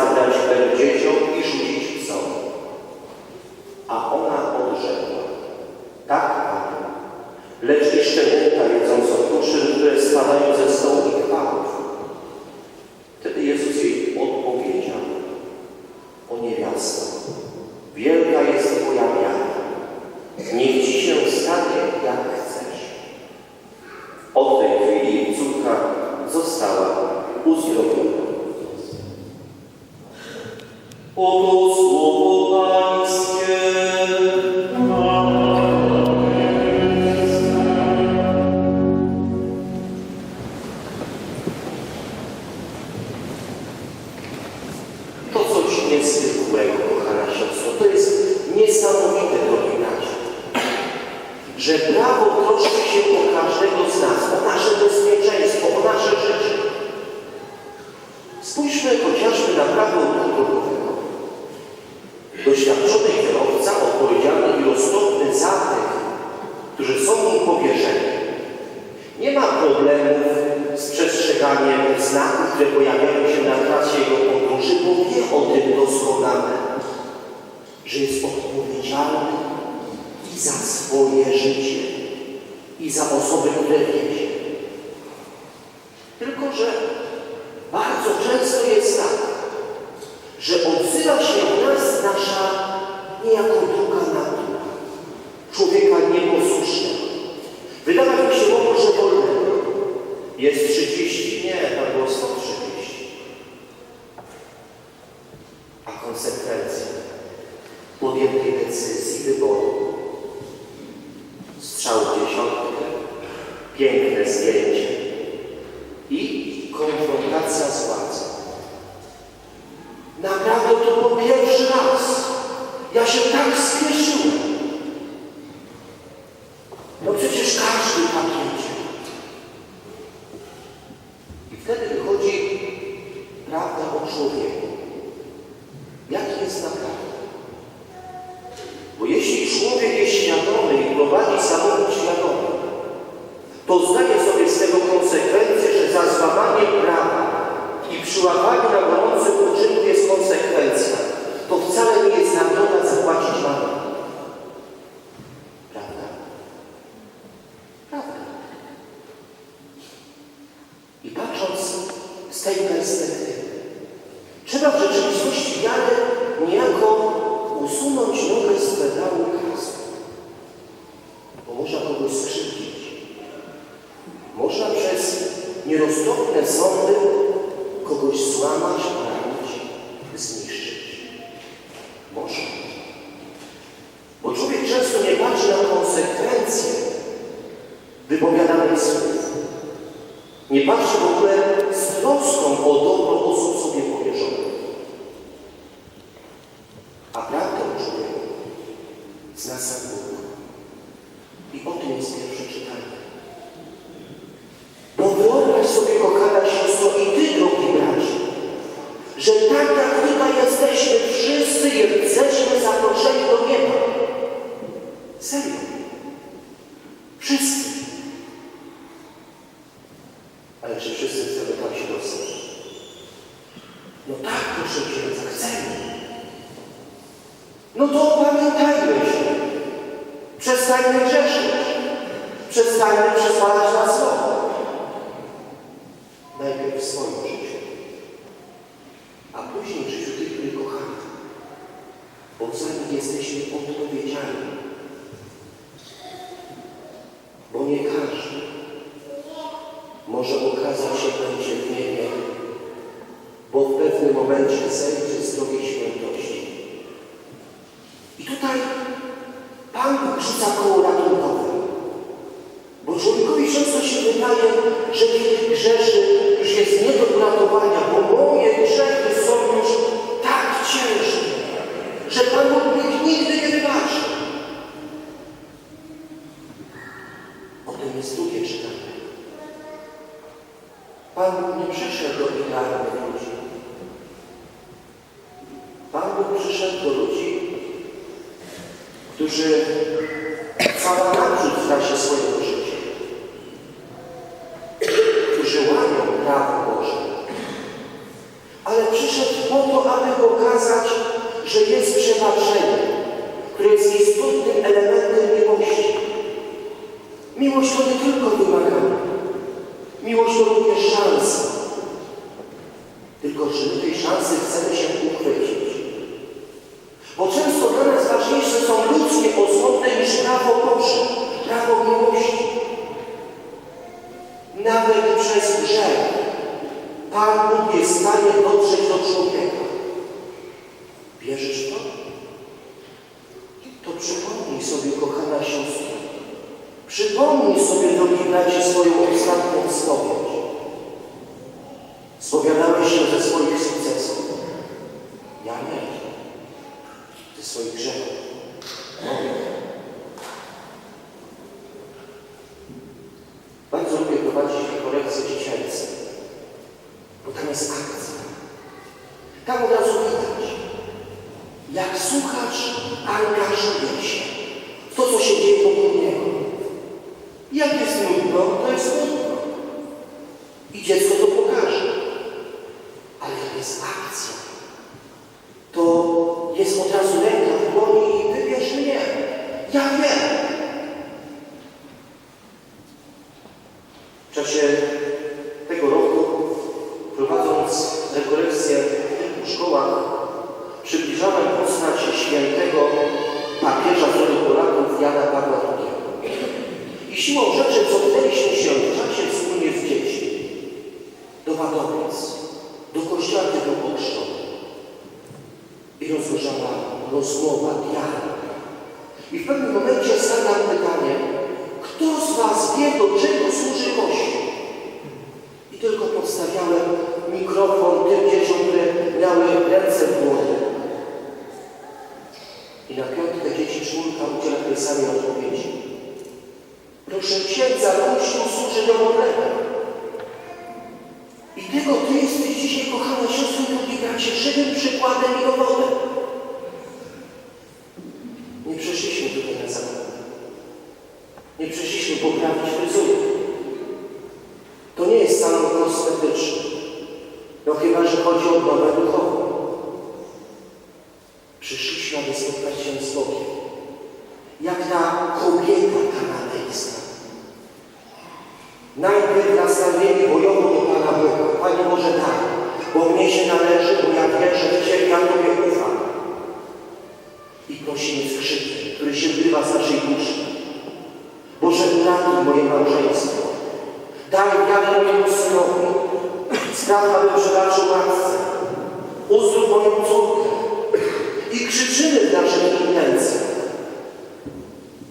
zabrać chleb dzieciom i rzucić psom. A ona odrzekła, tak, Panie, lecz jeszcze buta jedzącą kuszy, które spadają ze stołu all Doświadczony kierowca, odpowiedzialny i rozsądny za tych, którzy są mu powierzeni. Nie ma problemów z przestrzeganiem znaków, które pojawiają się na trasie jego podróży, bo wie o tym doskonale, że jest odpowiedzialny i za swoje życie, i za osoby, które wiedzie. Tylko, że bardzo często jest yang. Deus que. statements that Wszyscy. Ale czy wszyscy chcemy tam przydostać? No tak, proszę Księdza, chcemy. No to opamiętajmy się. Przestańmy grzeszyć. Przestańmy przesładzać na słowo. Najpierw w swoim życiu. A później w życiu tych, których kochamy. Bo za jesteśmy odpowiedzialni bo nie każdy może okazać się będzie w niebie, bo w pewnym momencie zejdzie z drogi świętości. I tutaj Pan Bóg rzuca koło jest drugie czytanie. Pan Bóg nie przyszedł do idealnych ludzi. Pan Bóg przyszedł do ludzi, którzy miłość to również szansa. Tylko czy my tej szansy chcemy się uchwycić? Bo często dla nas ważniejsze są ludzkie osoby niż prawo Boże, prawo miłości. Nawet przez grzech Pan Bóg jest w stanie dotrzeć do człowieka. Wierzysz to? To przypomnij sobie, kochana siostro, przypomnij sobie, drogi bracie, swoją ostatnią spowiedź. Spowiadałeś się ze swoich sukcesów. Ja nie. Ze swoich grzechów. Moich. Bardzo lubię prowadzić rekolekcje dziecięce, bo tam jest akcja. Tam od razu widać, jak słuchacz angażuje się w to, co się dzieje wokół niego. Jak jest nudno, to jest nudno. I dziecko to pokaże. Ale jak jest akcja, to jest od razu ręka w dłoni i wybierz mnie. Ja wiem. Do kościoła tego ochrzczony. I rozgorzała rozmowa, dialog. I w pewnym momencie zadam pytanie, kto z Was wie, do czego służy Kościół? I tylko podstawiałem mikrofon tym dzieciom, które miały ręce w głowie. I na piątkę dzieci czwórka udziela tej samej odpowiedzi. Proszę księdza, Kościół służy do modlenia. I tego Ty jesteś dzisiaj, kochana siostro, drogi bracie, żywym przykładem i dowodem. Nie przyszliśmy tutaj na zabawę. Nie przyszliśmy poprawić fryzury. To nie jest salon kosmetyczny. No chyba, że chodzi o odnowę duchową. Przyszliśmy, aby spotkać się z Bogiem. Jak ta kobieta kanadejska. Najpierw nastawienie bojowo do Pana Boga. Panie Boże tak, się należy, bo ja wierzę w Ciebie, ja Tobie ufam. I prosimy krzykiem, który się wyrywa z naszej duszy. Boże, uratuj moje małżeństwo. Daj wiarę mojemu synowi. Spraw, aby przebaczył matce. Uzdrów moją córkę. I krzyczymy w naszych intencjach.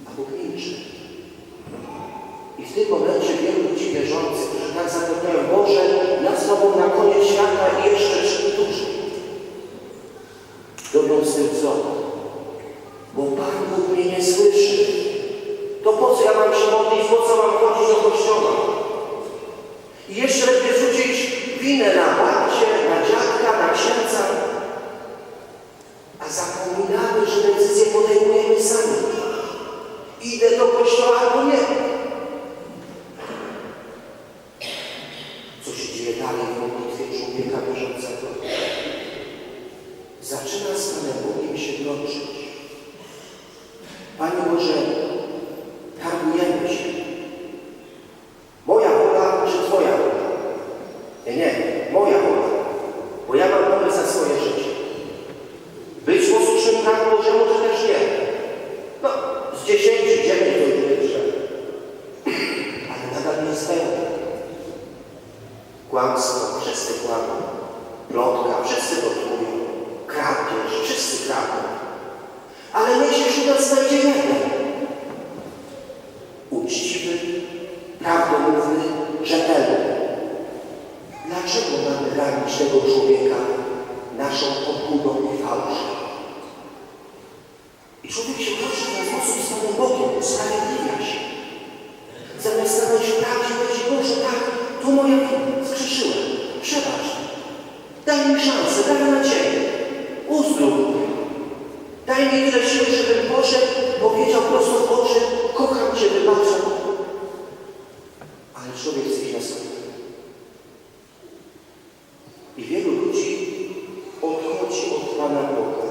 A Bóg milczy. I w tym momencie wielu ludzi wierzących, którzy tak zapewniają, Boże, ja z Tobą na koniec świata i jeszcze trzy dłużej. Robią z tym co? Bo Pan Bóg mnie nie słyszy. To po co ja mam się modlić, po co mam chodzić do kościoła? I jeszcze lepiej rzucić winę na babcię, na dziadka, na księdza. A zapominamy, że decyzje podejmujemy sami. Idę do kościoła albo nie. Co się dzieje dalej w modlitwie człowieka wierzącego? Zaczyna z Panem Bogiem się łączyć. Panie Boże, targujemy się. Moja wola czy Twoja wola? Nie, nie, moja wola. Bo ja mam pomysł na swoje życie. Być posłusznym Panu Bożemu czy też nie? No, z dziesięciu dziennie to już wyższe. Ale nadal nie spełnia. Kłamstwo, wszyscy kłamią. Plotka, wszyscy to tłumią. Kradzież, wszyscy kradną. Ale niech się wśród nas znajdzie jeden. Uczciwy, prawdomówny, rzetelny. Dlaczego mamy ranić tego człowieka naszą obłudą i fałszem? I człowiek się prosi w ten sposób z Panem Bogiem, usprawiedliwia się. Zamiast stanąć w prawdzie, powiedzieć, Boże, tak, to moja wina, zgrzeszyłem, przebacz mi. Daj mi szansę, daj mi nadzieję. Uzdrów mnie. Daj Daj mi tyle siły, żebym poszedł, powiedział prosto w oczy, kocham Cię, wybaczam. Ale człowiek chce iść na skutek. I wielu ludzi odchodzi od Pana Boga,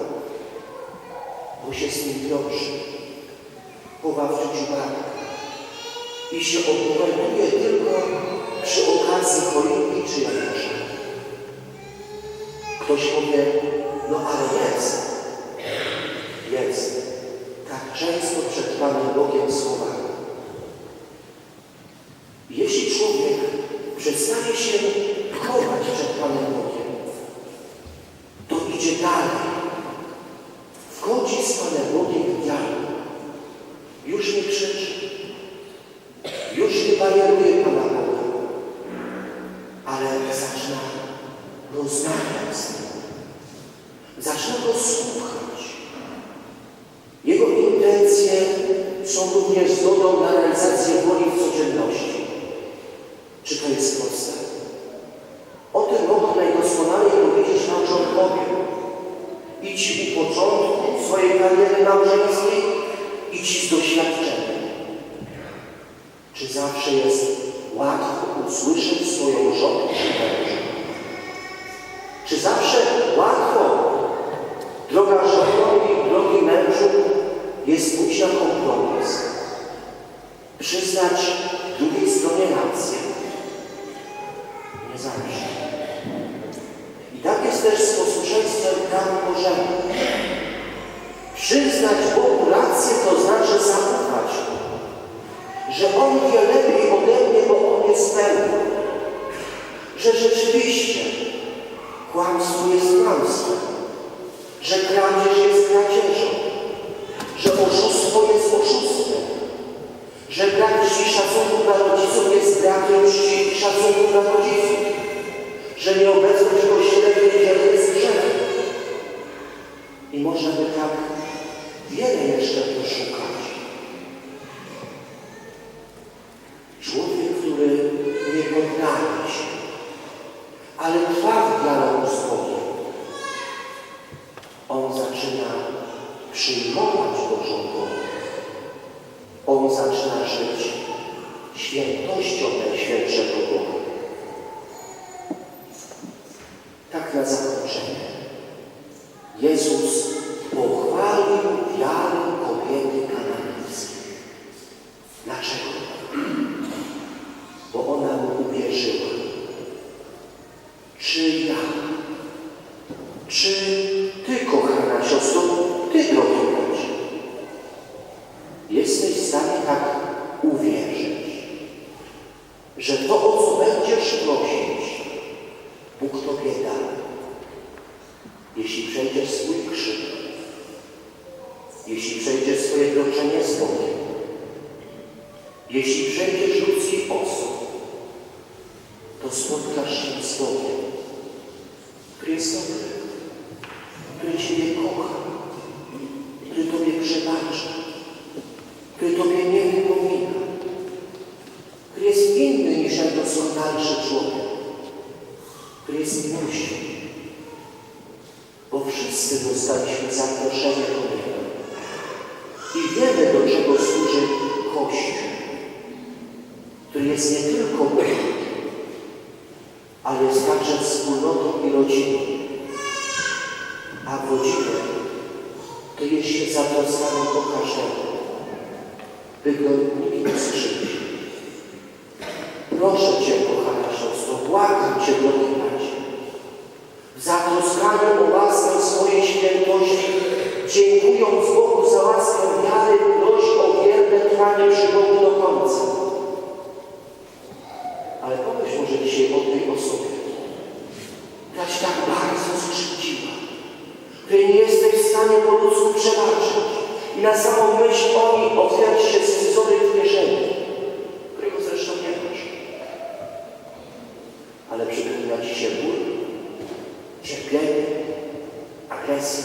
bo się z Nim wiąże, chowa w życiu barka i się odnajduje tylko przy okazji choinki czy janusza. Ktoś powie, no ale jest, jest tak często przed Panem Bogiem słowami. Jeśli człowiek przestaje się chować przed Panem Bogiem, to idzie dalej. Wchodzi z Panem Bogiem w dialog. Już nie krzyczy, już nie bajeruje Pana Boga, ale zaczyna rozmawiać z Nim. Zaczyna Go słuchać. Jego są również zgodą na realizację woli w codzienności. Czy to jest proste? O tym mogą najdoskonalej powiedzieć małżonkowie. I ci u początku swojej kariery małżeńskiej, i ci z doświadczenia. Czy zawsze jest łatwo usłyszeć swoją żonę czy męża? Czy zawsze łatwo, droga żono i drogi mężu, jest pójść na kompromis? Przyznać drugiej stronie rację? Nie zawsze. I tak jest też z posłuszeństwem prawu Bożemu. Przyznać Bogu rację to znaczy zaufać że On wie lepiej ode mnie, bo On jest pewny, że rzeczywiście kłamstwo jest kłamstwem, że kradzież jest kradzieżą, że oszustwo jest oszustwem, że brak czci szacunku dla rodziców jest brakiem czci i szacunku dla rodziców, że nieobecność w kościele w niedzielę jest grzechem. I można by tak wiele jeszcze poszukać. Człowiek, który nie poddaje się, ale trwa w dialogu z Bogiem, on zaczyna przyjmować Bożą wolę. On zaczyna żyć świętością Najświętszego Boga. Tak na zakończenie. Jezus pochwalił wiarę kobiety kananejskiej. Dlaczego? Bo ona mu uwierzyła. Czy ja, czy Ty, kochana siostro, Ty, drogi bracie, jesteś w stanie tak uwierzyć, że to, o co będziesz prosić, Bóg Tobie da, jeśli przejdziesz swój krzyk, jeśli przejdziesz swoje kroczenie z Bogiem, jeśli przejdziesz ludzki osób, to spotkasz się z Bogiem, który jest dobry, który Ciebie kocha, który Tobie przebacza, który Tobie nie wypomina, który jest inny niż ten doskonalszy człowiek, który jest miłością. Bo wszyscy dostaliśmy zaproszenie do Niego. I wiemy, do czego służy Kościół, który jest nie tylko Bogiem, ale jest także wspólnotą i rodziną. A w rodzinie to jest się zatroskaną o każdego, by go nie skrzywdził. Proszę Cię, kochana siostro, błagam Cię, drogi o łaskę swojej świętości, dziękując Bogu za łaskę wiary, proś o wierne trwanie przy Bogu do końca. Ale pomyśl może dzisiaj o tej osobie, która tak bardzo skrzywdziła, której nie jesteś w stanie po ludzku przebaczyć i na samą myśl o niej otwierać się scyzory w kieszeni, którego zresztą nie masz. Ale przypomina Ci się ból, cierpienie, agresja.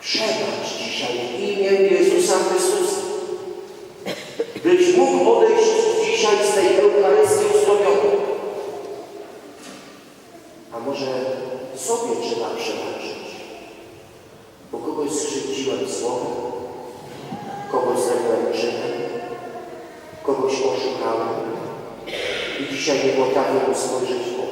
Przebacz dzisiaj w imię Jezusa Chrystusa, byś mógł odejść dzisiaj z tej Eucharystii uzdrowiony. A może sobie trzeba przebaczyć, bo kogoś skrzywdziłem słowem, kogoś zrobiłem czynem, kogoś oszukałem i dzisiaj nie potrafię mu spojrzeć w